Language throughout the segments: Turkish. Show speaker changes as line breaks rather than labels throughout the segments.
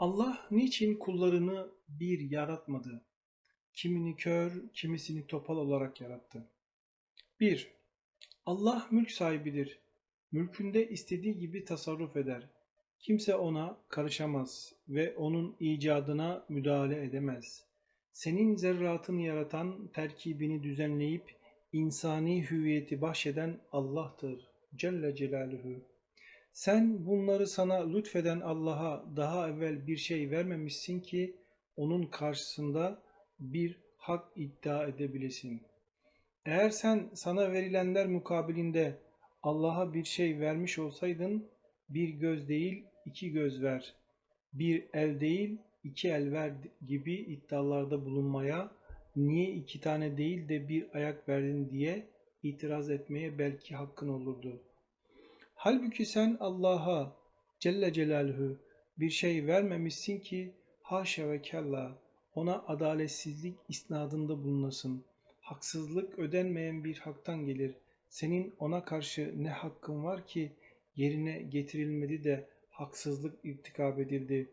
Allah niçin kullarını bir yaratmadı? Kimini kör, kimisini topal olarak yarattı. 1. Allah mülk sahibidir. Mülkünde istediği gibi tasarruf eder. Kimse ona karışamaz ve onun icadına müdahale edemez. Senin zerratını yaratan, terkibini düzenleyip insani hüviyeti bahşeden Allah'tır. Celle Celaluhu. Sen bunları sana lütfeden Allah'a daha evvel bir şey vermemişsin ki onun karşısında bir hak iddia edebilesin. Eğer sen sana verilenler mukabilinde Allah'a bir şey vermiş olsaydın bir göz değil iki göz ver, bir el değil iki el ver gibi iddialarda bulunmaya, niye iki tane değil de bir ayak verdin diye itiraz etmeye belki hakkın olurdu. Halbuki sen Allah'a Celle Celaluhu bir şey vermemişsin ki haşa ve kella ona adaletsizlik isnadında bulunasın. Haksızlık ödenmeyen bir haktan gelir. Senin ona karşı ne hakkın var ki yerine getirilmedi de haksızlık irtikab edildi.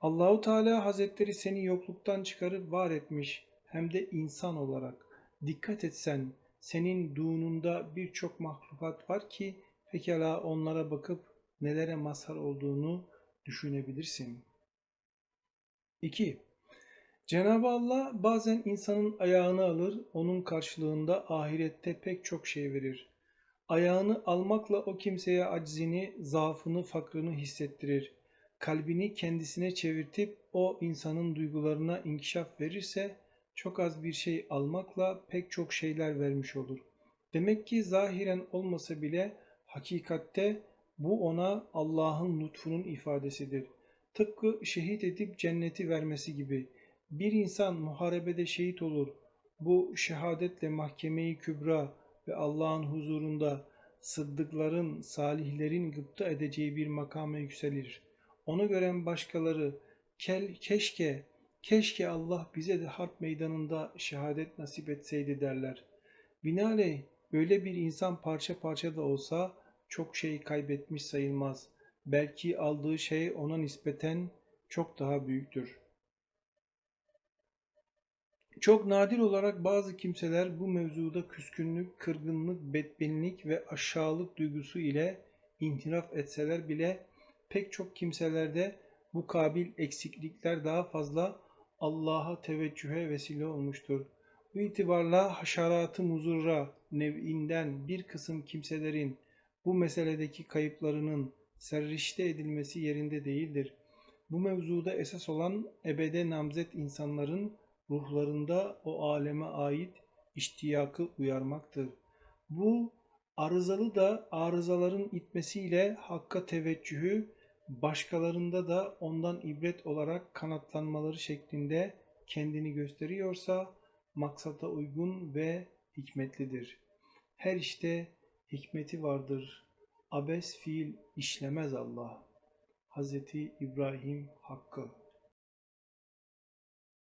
Allahu Teala Hazretleri seni yokluktan çıkarıp var etmiş hem de insan olarak. Dikkat etsen seninduğununda birçok mahlukat var ki pekala onlara bakıp nelere mazhar olduğunu düşünebilirsin. 2. Cenab-ı Allah bazen insanın ayağını alır, onun karşılığında ahirette pek çok şey verir. Ayağını almakla o kimseye aczini, zaafını, fakrını hissettirir. Kalbini kendisine çevirtip o insanın duygularına inkişaf verirse çok az bir şey almakla pek çok şeyler vermiş olur. Demek ki zahiren olmasa bile hakikatte bu ona Allah'ın lütfunun ifadesidir. Tıpkı şehit edip cenneti vermesi gibi. Bir insan muharebede şehit olur. Bu şehadetle mahkemeyi kübra ve Allah'ın huzurunda sıddıkların, salihlerin gıpta edeceği bir makama yükselir. Onu gören başkaları Kel, keşke, keşke Allah bize de harp meydanında şehadet nasip etseydi derler. Binaenaleyh böyle bir insan parça parça da olsa çok şey kaybetmiş sayılmaz. Belki aldığı şey ona nispeten çok daha büyüktür. Çok nadir olarak bazı kimseler bu mevzuda küskünlük, kırgınlık, bedbenlik ve aşağılık duygusu ile inhiraf etseler bile pek çok kimselerde bu kabil eksiklikler daha fazla Allah'a teveccühe vesile olmuştur. Bu itibarla haşerat-ı muzurra nev'inden bir kısım kimselerin bu meseledeki kayıplarının serrişte edilmesi yerinde değildir. Bu mevzuda esas olan ebede namzet insanların ruhlarında o aleme ait iştiyakı uyarmaktır. Bu arızalı da arızaların itmesiyle hakka teveccühü başkalarında da ondan ibret olarak kanatlanmaları şeklinde kendini gösteriyorsa maksata uygun ve hikmetlidir. Her işte hikmeti vardır. Abes fiil işlemez Allah. Hz. İbrahim Hakkı